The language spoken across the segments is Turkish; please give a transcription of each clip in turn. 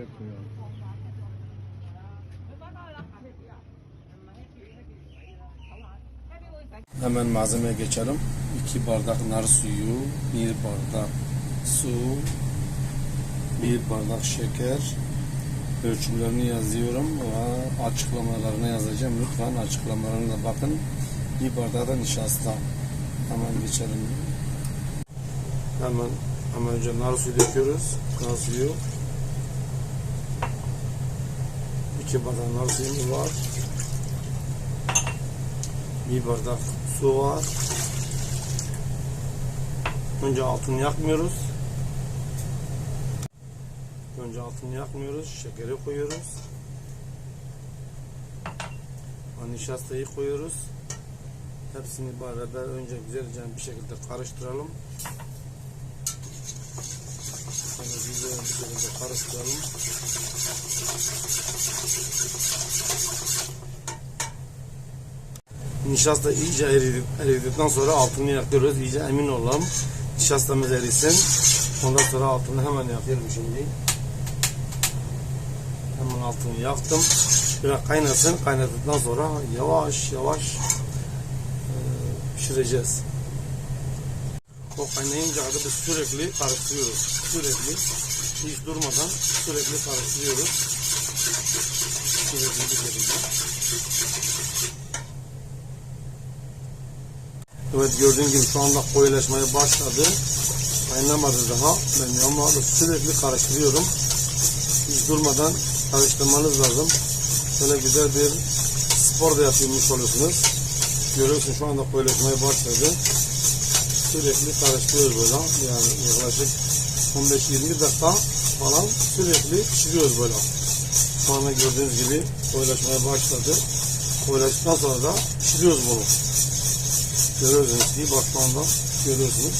Şuraya koyalım. Hemen malzemeye geçelim. 2 bardak nar suyu, 1 bardak su, 1 bardak şeker. Ölçümlerini yazıyorum ve açıklamalarını yazacağım. Lütfen açıklamalarına bakın. Bir bardak da nişasta. Hemen geçelim. Hemen hemen önce nar suyu döküyoruz. Nar suyu. 2 bardak nar suyumuz var. Bir bardak su var. Önce altını yakmıyoruz. Önce altını yakmıyoruz. Şekeri koyuyoruz. Nişastayı koyuyoruz. Hepsini beraber önce güzelce bir şekilde karıştıralım. Sonra güzel bir karıştıralım. Nişasta iyice eridi, eridikten sonra altını yakıyoruz. İyice emin olalım. Nişastamız erisin. Ondan sonra altını hemen yakıyorum şimdi. Hemen altını yaktım. Biraz kaynasın. Kaynadıktan sonra yavaş yavaş pişireceğiz. O kaynayınca kadar biz sürekli karıştırıyoruz. Sürekli hiç durmadan sürekli karıştırıyoruz. Sürekli bir. Evet gördüğün gibi şu anda koyulaşmaya başladı. Kaynamadı daha. Ben ama sürekli karıştırıyorum. Hiç durmadan karıştırmanız lazım. Böyle güzel bir spor da yapmış oluyorsunuz. Görüyorsun şu anda koyulaşmaya başladı. Sürekli karıştırıyoruz böyle. Yani yaklaşık 15-20 dakika falan sürekli pişiriyoruz böyle. Şu gördüğünüz gibi koyulaşmaya başladı. Koyulaştıktan sonra da pişiriyoruz bunu. Görüyorsunuz ki bak şu anda görüyorsunuz.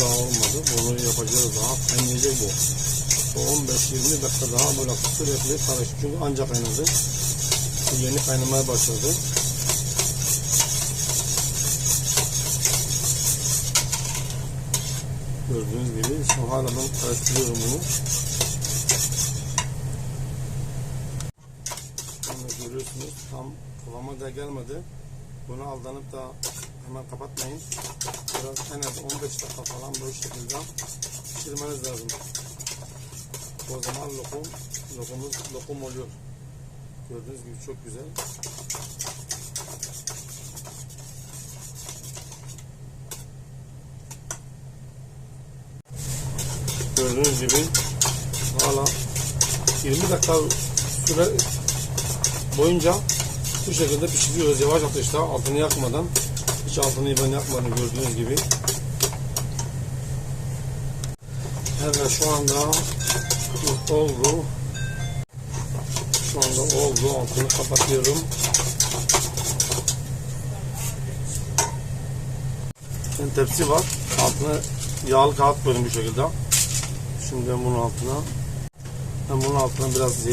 Daha olmadı. Bunu yapacağız daha. Kaynayacak bu. Bu 15-20 dakika daha böyle sürekli karıştı. Çünkü ancak kaynadı. Yeni kaynamaya başladı. Gördüğünüz gibi şu hala ben karıştırıyorum bunu. Şimdi görüyorsunuz tam kıvama da gelmedi. Bunu aldanıp da hemen kapatmayın. Biraz en az 15 dakika falan bu şekilde pişirmeniz lazım. O zaman lokum, lokumumuz lokum oluyor. Gördüğünüz gibi çok güzel. Gördüğünüz gibi hala 20 dakika süre boyunca bu şekilde pişiriyoruz yavaş ateşte altını yakmadan. Hiç altını ben yakmadım gördüğünüz gibi. Evet şu anda oldu. Şu anda oldu. Altını kapatıyorum. Tepsi var. Altına yağlı kağıt koydum bu şekilde. Şimdi bunun altına ben bunun altına biraz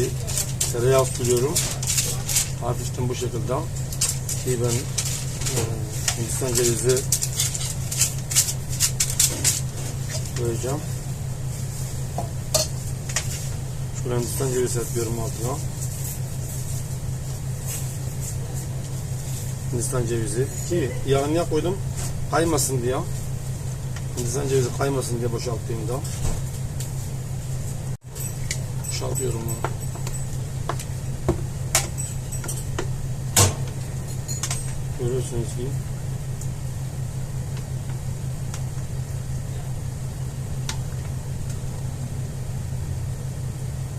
tereyağı sürüyorum hafiften bu şekilde ki ben e, Hindistan cevizi koyacağım. Şöyle Hindistan cevizi yapıyorum altına. Hindistan cevizi ki yağını ya koydum kaymasın diye. Hindistan cevizi kaymasın diye boşalttığımda boşaltıyorum bunu. Görüyorsunuz ki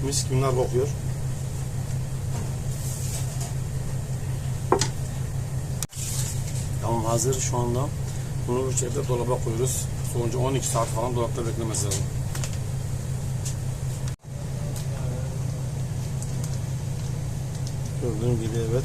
mis gibi nar kokuyor. Tamam hazır şu anda. Bunu bu şekilde dolaba koyuyoruz. Sonucu 12 saat falan dolapta beklemesi lazım. Gördüğün gibi evet.